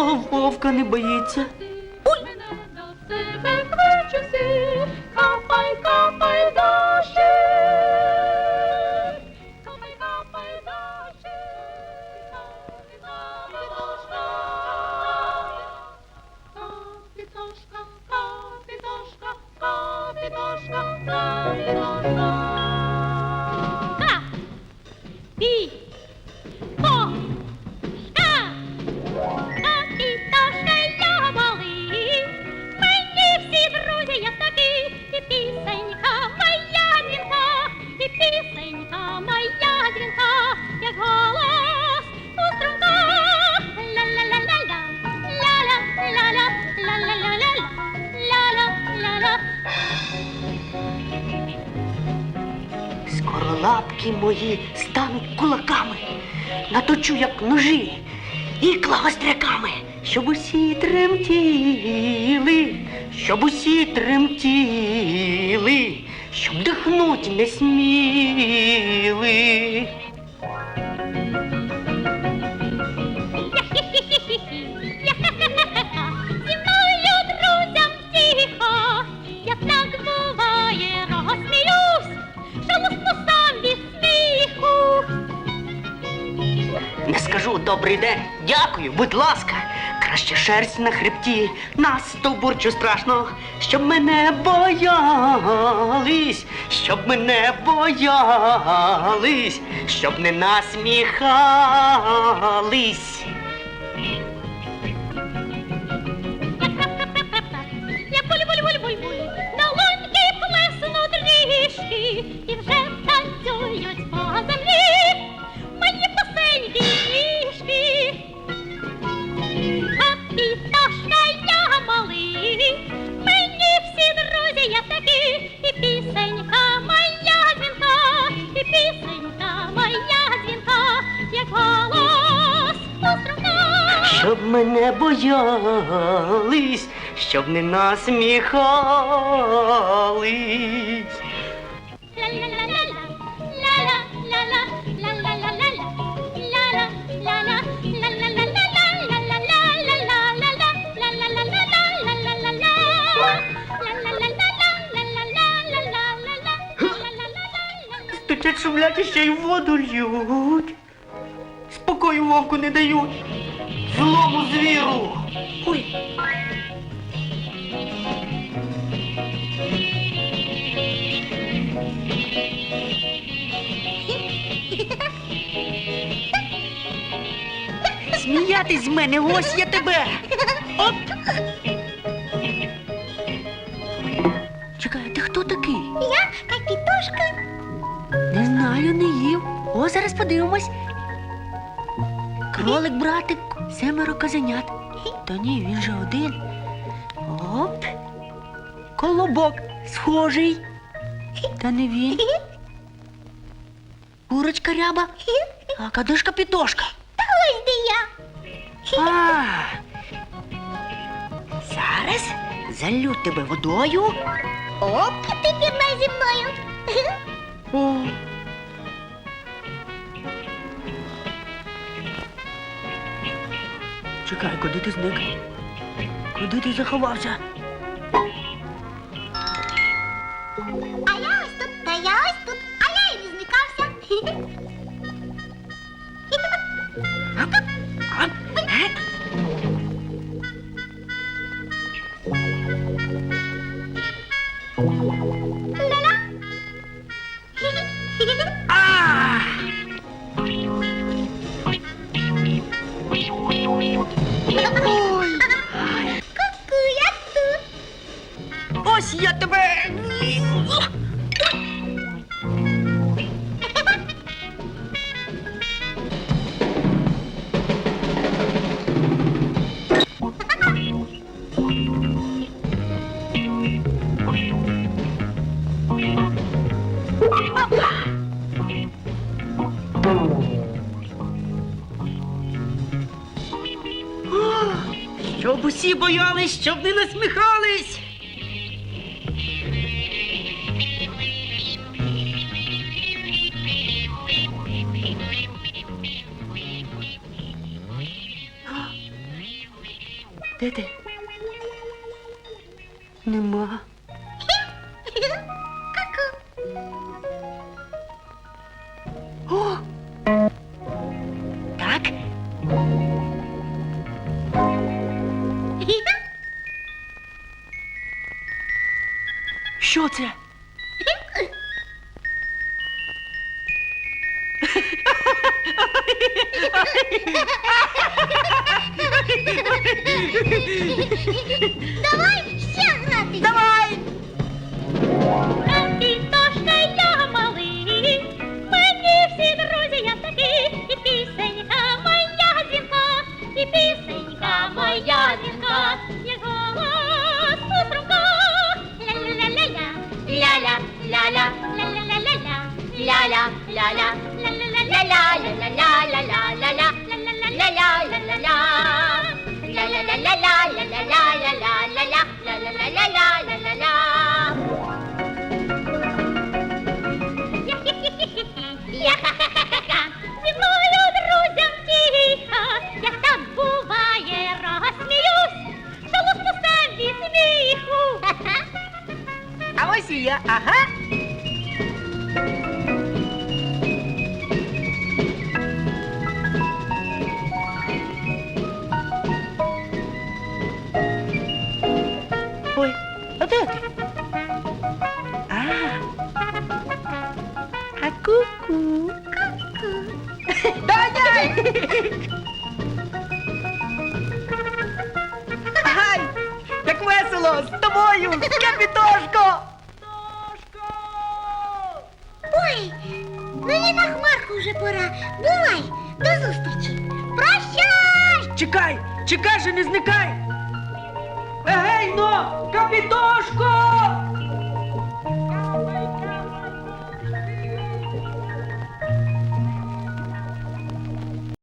злого вовка не боїться. Уй! Пі! Лапки мої стануть кулаками, наточу, як ножі, ікла гостряками, щоб усі тремтіли, щоб усі тремтіли, щоб дихнуть не сміли. Не скажу добрий день, дякую, будь ласка. Краще шерсть на хребті, нас стовбурчу страшно, щоб мене боялись, щоб мене боялись, щоб не насміхались. Мене щоб не насміхались. Стучать шумлять ще й воду льють. Спокою вовку не дають. Злому звіру. Ой. Сміятись з мене, ось я тебе. Оп. Чекай, ти хто такий? Я капітошка. Не знаю, не їв. О, зараз подивимось. Кролик, братик, семеро козенят. Та ні, він же один. Оп. Колобок схожий. Та не він. Курочка ряба. А кадишка пітошка. Ось де я. А. Зараз залю тебе водою. Оп. Ти пірнай зі мною. О. Чекай, куди ти зник? Куди ти заховався? А я Щоб усі боялись, щоб не насміхались. Де ти? Нема. ksiodze. А ось і я, ага. Гай! Як весело! З тобою! Капітошко! Ой, мені на хмарку вже пора. Бувай, до зустрічі. Прощай! Чекай! Чекай же, не зникай! Егей, но! Ну, капітошко!